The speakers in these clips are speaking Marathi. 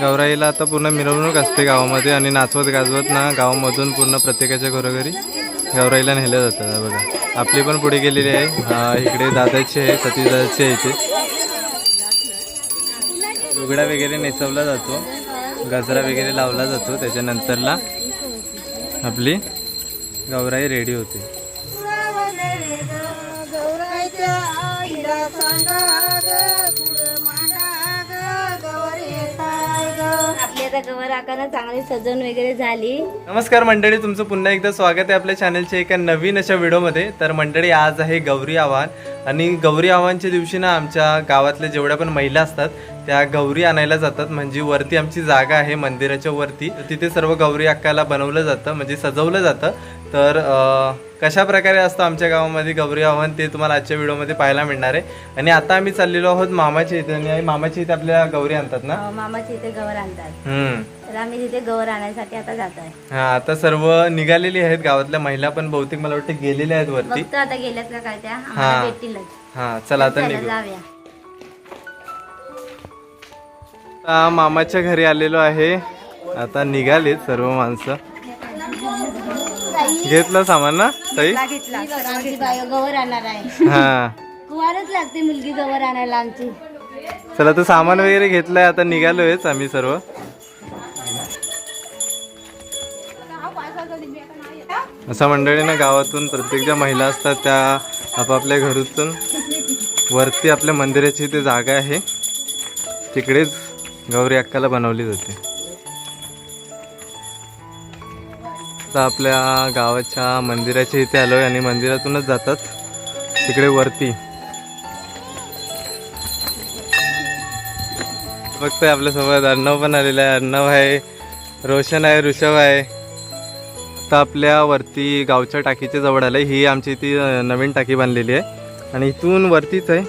गौराईला आता पूर्ण मिरवणूक असते गावामध्ये आणि नाचवत गाजवत ना गावामधून पूर्ण प्रत्येकाच्या घरोघरी गौराईला नेलं जातं. बघा. आपली पण पुढे गेलेली आहे. इकडे दादाची आहे सतीश दादाची आहे इथे. लुगडा वगैरे नेसवला जातो. गजरा वगैरे लावला जातो त्याच्यानंतरला आपली गौराई रेडी होते. गौरायच्या आता गवर आकाना चांगली सजवून वगैरे झाली. नमस्कार मंडळी तुमचं पुन्हा एकदा स्वागत आहे आपल्या चॅनलच्या एका नवीन अशा व्हिडिओमध्ये. तर मंडळी आज आहे गौरी आव्हान. आणि गौरी आव्हानच्या दिवशी ना आमच्या गावातल्या जेवढ्या पण महिला असतात त्या गौरी आणायला जातात. म्हणजे वरती आमची जागा आहे मंदिराच्या वरती. तिथे सर्व गौरी अक्काला बनवलं जातं म्हणजे सजवलं जातं. तर कशा प्रकारे असतं आमच्या गावामध्ये गौरी आव्हान ते तुम्हाला आजच्या व्हिडिओमध्ये पाहायला मिळणार आहे. आणि आता आम्ही चाललेलो आहोत मामाच्या इथे आणि मामाच्या इथे आपल्या गौरी आणतात ना? अं, मामाची इथे गवर आणतात. हम्म. तर आम्ही तिथे गवर आणायसाठी आता जात आहे. हा आता सर्व निघालेली आहेत गावातल्या महिला पण बहुतेक मला वाटतं गेलेल्या आहेत वरती. बघतो आता गेल्यात का काय त्या. हा. भेटतीलच. हा चला आता चला, निघू. जाऊया. आता मामाच्या घरी आलेलो आहे. आता निघालेत सर्व माणसं. घेतलं सामान ना ताई? घेतला आमची बाय गवर आणणार आहे. हा. कुवारच लागते मुलगी गवर आणायला आमची. चला तर सामान वगैरे घेतलंय आता निघालोयच आम्ही सर्व. असा मंडळीनं गावातून प्रत्येक ज्या महिला असतात त्या आपापल्या घरातून. वरती आपल्या मंदिराची इथे जागा आहे. तिकडेच गौरी अक्काला बनवली जाते. आता आपल्या गावाच्या मंदिराच्या इथे आलोय आणि मंदिरातूनच जातात. तिकडे वरती. बघतोय आपल्यासोबत अर्णव पण आलेला आहे. अर्णव आहे रोशन आहे ऋषभ आहे. आता आपल्या वरती गावच्या टाकीच्या जवळ आलं ही आमची इथे नवीन टाकी बांधलेली आहे. आणि इथून वरतीच आहे.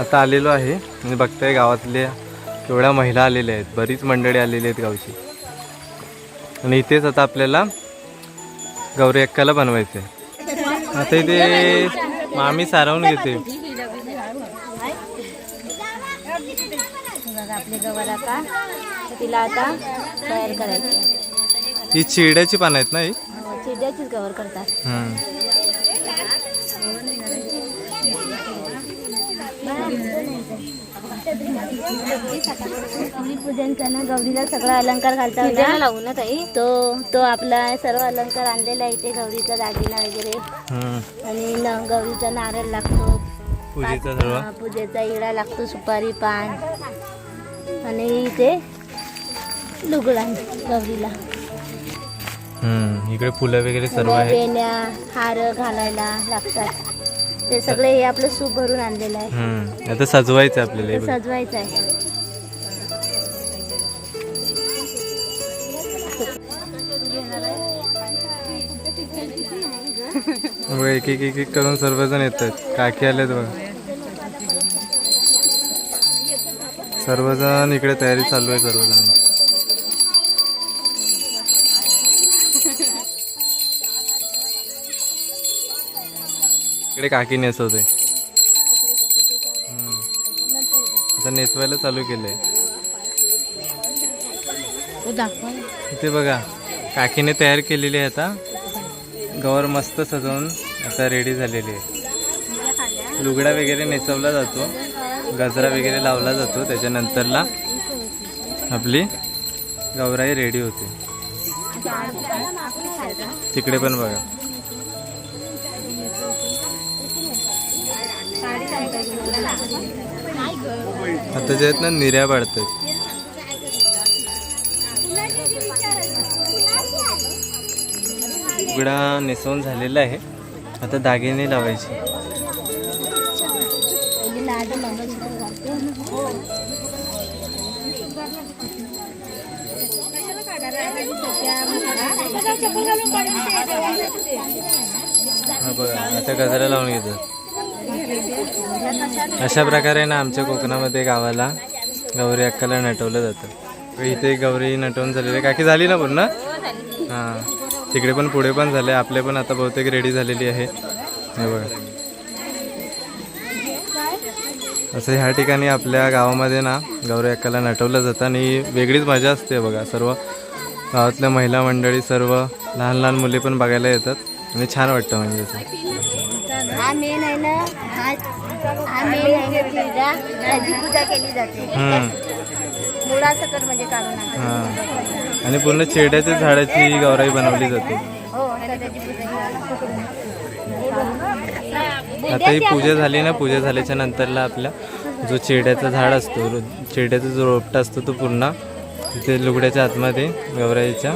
आता आलेलो आहे. म्हणजे बघताय गावातल्या केवढ्या महिला आलेल्या आहेत. बरीच मंडळी आलेली आहेत गावची. आणि इथेच आता आपल्याला गौरी अक्काला बनवायचं आता इथे मामी सारवून घेते. बघा आपली गवर आता तर तिला आता तयार करायची ही चिड्याची पानं आहेत ना ही? चिड्याचीच गवर करतात. हम्म. गौरी पूजनचा ना गौरीला सगळा अलंकार घालता लावून तो तो आपला सर्व अलंकार आणलेला आहे इथे गौरीचा दागिना वगैरे. आणि न गौरीचा नारळ लागतो. पूजेचा सर्व? पूजेचा इडा लागतो सुपारी पान. आणि इथे लुगडा गौरीला. इकडे फुलं वगैरे सर्व वेण्या हार घालायला लागतात. ते सगळे हे आपलं सूप भरून आणलेलं आहे. हम्म. आता सजवायचं आहे आपल्याला हे ते बघ. सजवायचं आहे. बघा, एक एक एक एक करून सर्वजण येत आहेत काकी आलेत बघा. सर्वजण इकडे तयारी चालू आहे सर्वजण. इकडे काकी नेसवते. आता नेसवायला चालू केलंय. इथे बघा काकीने तयार केलेली आहे आता. गवर मस्त सजवून आता रेडी झालेली आहे. लुगडा वगैरे नेसवला जातो. गजरा वगैरे लावला जातो. त्याच्यानंतरला आपली गौराई रेडी होते. तिकडे पण बघा. आता जे आहेत ना निर्या पाडतात उघडा नेसवून झालेला आहे. आता दागिने लावायचे. हा बघा आता गजरा लावून घेतात. अशा प्रकारे ना आमच्या कोकणामध्ये गावाला गौरी अक्काला नटवलं जातं. इथे गौरी नटवून झालेली आहे. काकी झाली ना पूर्ण? हां. तिकडे पण पुढे पण झाले. आपले पण आता बहुतेक रेडी झालेली आहे. हे बघा. असं ह्या ठिकाणी आपल्या गावामध्ये ना गौरी अक्काला नटवलं जातं आणि वेगळीच मजा असते बघा. सर्व गावातल्या महिला मंडळी सर्व लहान लहान मुली पण बघायला येतात. आणि छान वाटतं म्हणजे असं. पूजा केली जाते. हम्म. मुळासकट म्हणजे काढून आणतात. हां. आणि पूर्ण चेड्याच्या झाडाची गौराई बनवली जाते. हो आता त्याची पूजा आता ही पूजा झाली ना पूजा झाल्याच्या नंतरला आपला जो चेड्याचा झाड असतो रो- चेड्याचा जो रोपटा असतो तो पुन्हा तिथे लुगड्याच्या आतमध्ये गौराईच्या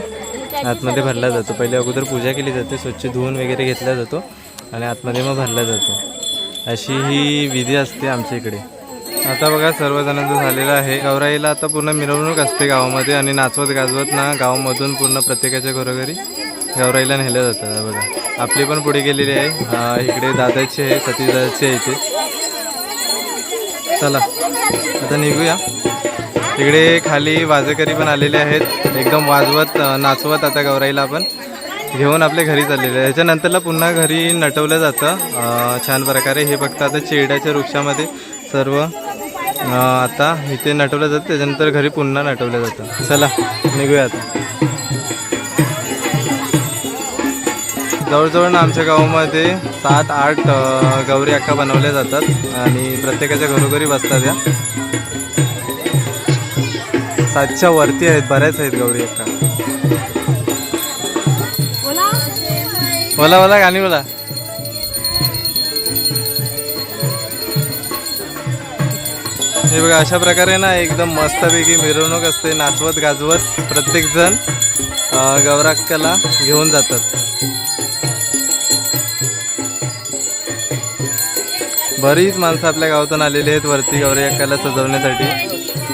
आतमध्ये भरला जातो. पहिले अगोदर पूजा केली जाते स्वच्छ धुवून वगैरे घेतला जातो आणि आतमध्ये मग भरला जातो. अशी ही विधी असते आमच्या इकडे. आता बघा सर्वजणांचं झालेलं आहे गौराईला आता पूर्ण मिरवणूक असते गावामध्ये आणि नाचवत गाजवत ना गावामधून पूर्ण प्रत्येकाच्या घरोघरी गौराईला नेलं जातं. बघा आपली पण पुढे गेलेली आहे. इकडे दादाची आहे सतीदादाची आहे इथे. चला आता निघूया. इकडे खाली वाजकरी पण आलेले आहेत. एकदम वाजवत नाचवत आता गौराईला आपण. घेऊन आपल्या घरी चाललेलं आहे. ह्याच्यानंतरला पुन्हा घरी नटवलं जातं. छान प्रकारे हे फक्त आता चेड्याच्या वृक्षामध्ये सर्व आता इथे नटवलं जातं. त्याच्यानंतर घरी पुन्हा नटवलं जातं. चला निघूया आता जवळजवळ ना आमच्या गावामध्ये सात आठ गौरी अक्का बनवल्या जातात. आणि प्रत्येकाच्या घरोघरी बसतात या. सातच्या वरती आहेत बऱ्याच आहेत गौरी अक्का बोला बोला गाणी बोला. हे बघा अशा प्रकारे ना एकदम मस्तपैकी मिरवणूक असते नाचवत गाजवत प्रत्येकजण गौराक्काला घेऊन जातात. बरीच माणसं आपल्या गावातून आलेली आहेत वरती गौरी अक्काला सजवण्यासाठी.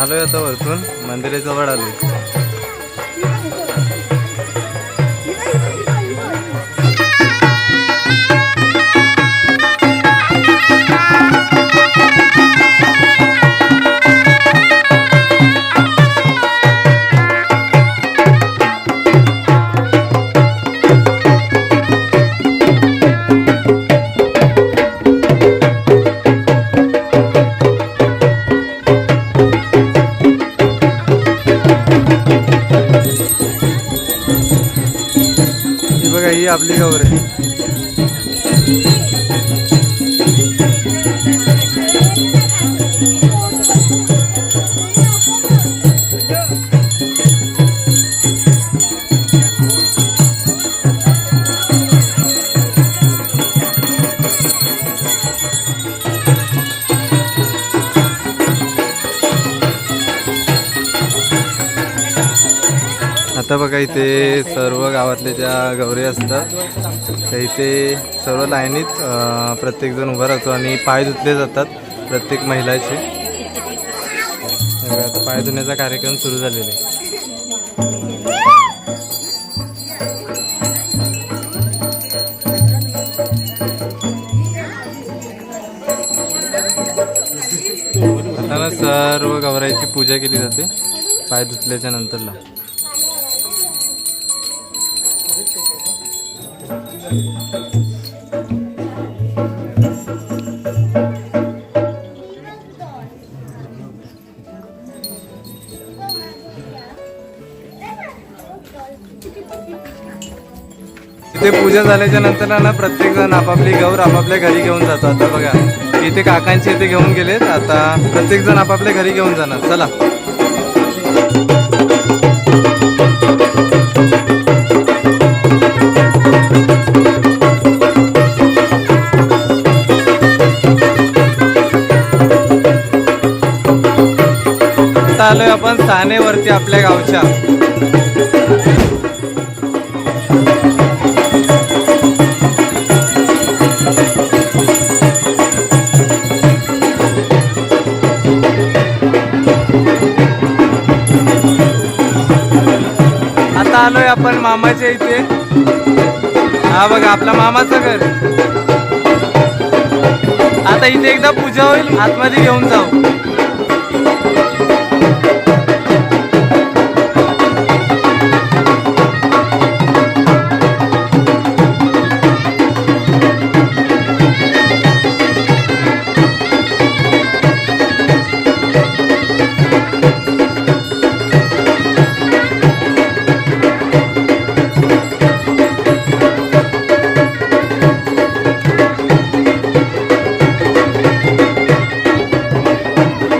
आलोय आता वरतून मंदिराजवळ आलोय. ही आपली गौर आहे इथे सर्व गावातले ज्या गौरी असतात त्या इथे सर्व लाईनीत प्रत्येकजण उभा राहतो आणि पाय धुतले जातात प्रत्येक महिलाचे. आता पाय धुण्याचा कार्यक्रम सुरू झालेला आहे. आता ना सर्व गौराईची पूजा केली जाते पाय धुतल्याच्या नंतरला. इथे पूजा झाल्याच्यानंतर ना प्रत्येक जण आपापली गौर आपापल्या घरी घेऊन जातो. आता बघा इथे काकांचे इथे घेऊन गेलेत. आता प्रत्येक जण आपापल्या घरी घेऊन जाणार. चला. आपण सानेवरती आपल्या गावच्या. आता आलोय आपण मामाच्या इथे. हा बघा आपला मामाचं घर. आता इथे एकदा पूजा होईल आतमध्ये घेऊन जाऊ.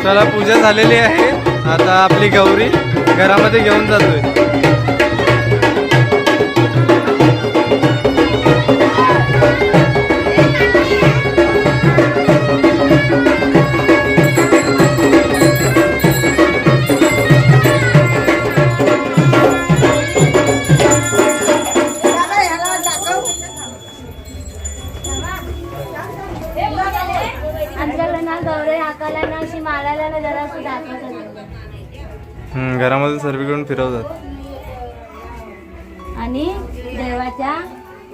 चला पूजा झालेली आहे. आता आपली गौरी घरामध्ये घेऊन जातोय. आमच्याकडे ना गौरी आकाला ना अशी मारायला ना जरा असं दाखवत होते. हम्म, घरामध्ये सर्वीकडून फिरवतात. आणि देवाच्या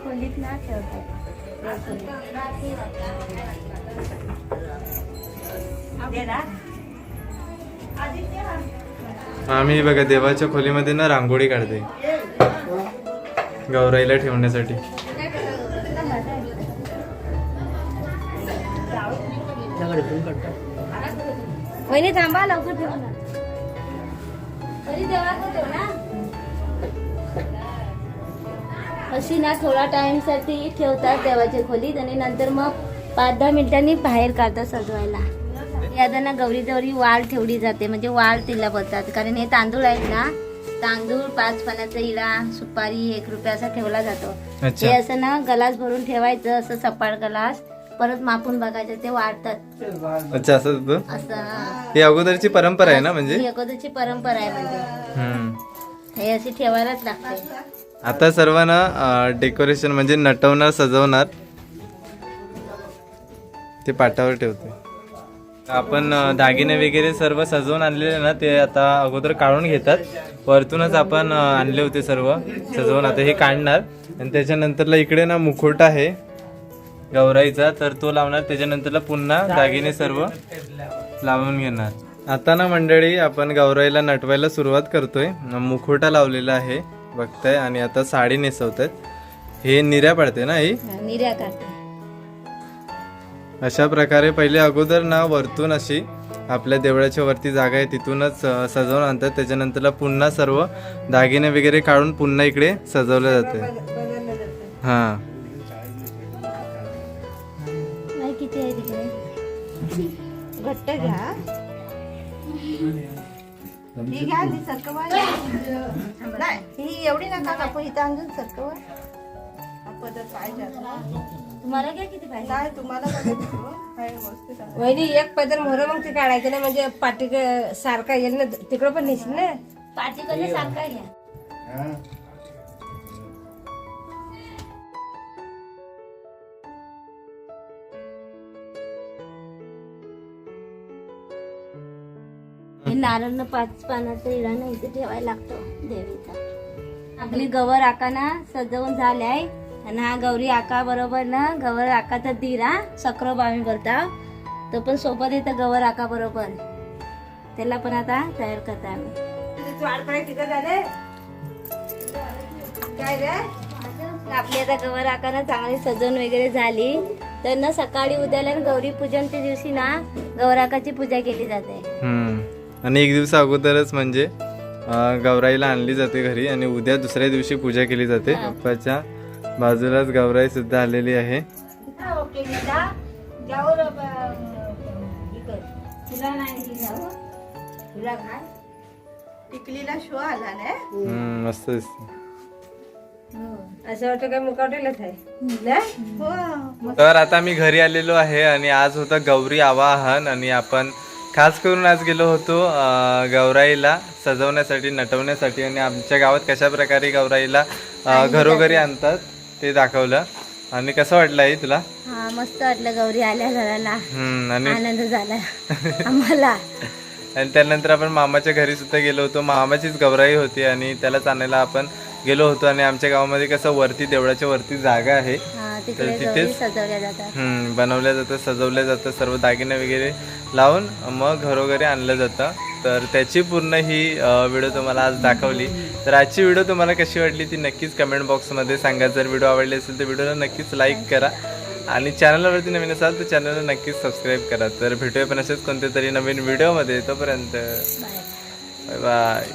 खोलीत ना ठेवतात. आम्ही बघा देवाच्या खोलीमध्ये ना रांगोळी काढते. गौराईला ठेवण्यासाठी. वहिनी थांबा लवकर ठेव ना. घरी देवळात ठेव ना. अशी ना थोडा टाइमसाठी ठेवतात देवाच्या खोलीत आणि नंतर मग पाच दहा मिनिटांनी बाहेर काढतात सजवायला. यादा ना गौरी गौरी वाळ ठेवली जाते म्हणजे वाळ तिला बोलतात कारण हे तांदूळ आहेत ना तांदूळ पाच पाण्याचा इडा सुपारी एक रुपया असा ठेवला जातो. अच्छा. हे असं ना गलास भरून ठेवायचं असं सपाट गलास. परत मापून बघायचं ते वाढतात. अच्छा असं होतं? असं हा. अगोदरची परंपरा आहे ना म्हणजे? ही अगोदरची परंपरा आहे म्हणजे. हम्म. हे अशी ठेवायलाच लागते. आता सर्वांना डेकोरेशन म्हणजे नटवणार सजवणार ते पाटावर ठेवते. आपण अ, दागिने वगैरे सर्व सजवून आणलेले ना ते आता अगोदर काढून घेतात. वरतूनच आपण अ, आणले होते सर्व सजवून. आता हे काढणार. आणि त्याच्यानंतरला इकडे ना मुखवटा आहे. गौराईचा तर तो लावणार. त्याच्यानंतरला पुन्हा दागिने सर्व लावून घेणार. आता ना मंडळी आपण गौराईला नटवायला सुरुवात करतोय. मुखवटा लावलेला आहे बघताय आणि आता साडी नेसवत हे निर्या पडते ना ही अशा प्रकारे पहिले अगोदर ना वरतून अशी आपल्या देवळाच्या वरती जागा आहे तिथूनच सजवून आणतात. त्याच्यानंतरला पुन्हा सर्व दागिने वगैरे काढून पुन्हा इकडे सजवलं जाते. हा. किती आहे तिकडे? घट्ट घ्या. ही घ्या ती सरकवा. नाही ही एवढी नका कापू इथं अजून सरकवा. हा पदर पाहिजे आता. तुम्हाला काय किती पाहिजे? तुम्हाला. वहिनी एक पदर मोहर मग ते काढायचं ना म्हणजे पाठी सारखा येईल ना तिकडं पण नेशील ना? पाठी कधी सारखा घ्या. हे नारळ पाच पानाचा इडा ना इथे ठेवायला लागतो देवीचा. आपली गवर आकाना सजवून झालाय आणि हा गौरी आका बरोबर ना गवर आकाचा दिरा सक्रोब आम्ही बोलता. तो पण सोबत येतं गवर आका बरोबर. त्याला पण आता तयार करता आम्ही. काय रे? आपली आता गवर आकाना चांगली सजवून वगैरे झाली. तर ना सकाळी उद्याला गौरी पूजनच्या दिवशी ना गौराकाची पूजा केली जाते. आणि एक दिवस अगोदरच म्हणजे गौराईला आणली जाते घरी आणि उद्या दुसऱ्या दिवशी पूजा केली जाते. बाप्पाच्या बाजूलाच गौराई सुद्धा आलेली आहे. टिकलीला शो आला ना? हम्म, मस्त दिसते. असं वाटतं काय मुकावटेलच आहे? ना? हो तर आता मी घरी आलेलो आहे आणि आज होतं गौरी आवाहन आणि आपण खास करून आज गेलो होतो गौराईला सजवण्यासाठी नटवण्यासाठी आणि आमच्या गावात कशा प्रकारे गौराईला घरोघरी आणतात ते दाखवलं. आणि कसं वाटलं आई तुला? हा मस्त वाटलं गौरी आल्या घराला. आनंद झाला. आम्हाला. आणि त्यानंतर आपण मामाच्या घरी सुद्धा गेलो होतो. मामाचीच गौराई होती आणि त्यालाच आणायला आपण गेलो होतो आणि आमच्या गावामध्ये कसं वरती देवळाच्या वरती जागा आहे. हा तर तिथेच- जातात. बनवल्या जातं सजवल्या जातं सर्व दागिने वगैरे लावून मग घरोघरी आणलं जातं. तर त्याची पूर्ण ही व्हिडिओ तुम्हाला आज दाखवली. तर आजची व्हिडिओ तुम्हाला कशी वाटली ती नक्कीच कमेंट बॉक्समध्ये सांगा. जर व्हिडिओ आवडली असेल तर व्हिडिओला नक्कीच लाईक करा. आणि चॅनलवरती नवीन असाल तर चॅनलला नक्कीच सबस्क्राईब करा. तर भेटूया पण असेच कोणत्या तरी नवीन व्हिडिओमध्ये तोपर्यंत बाय बाय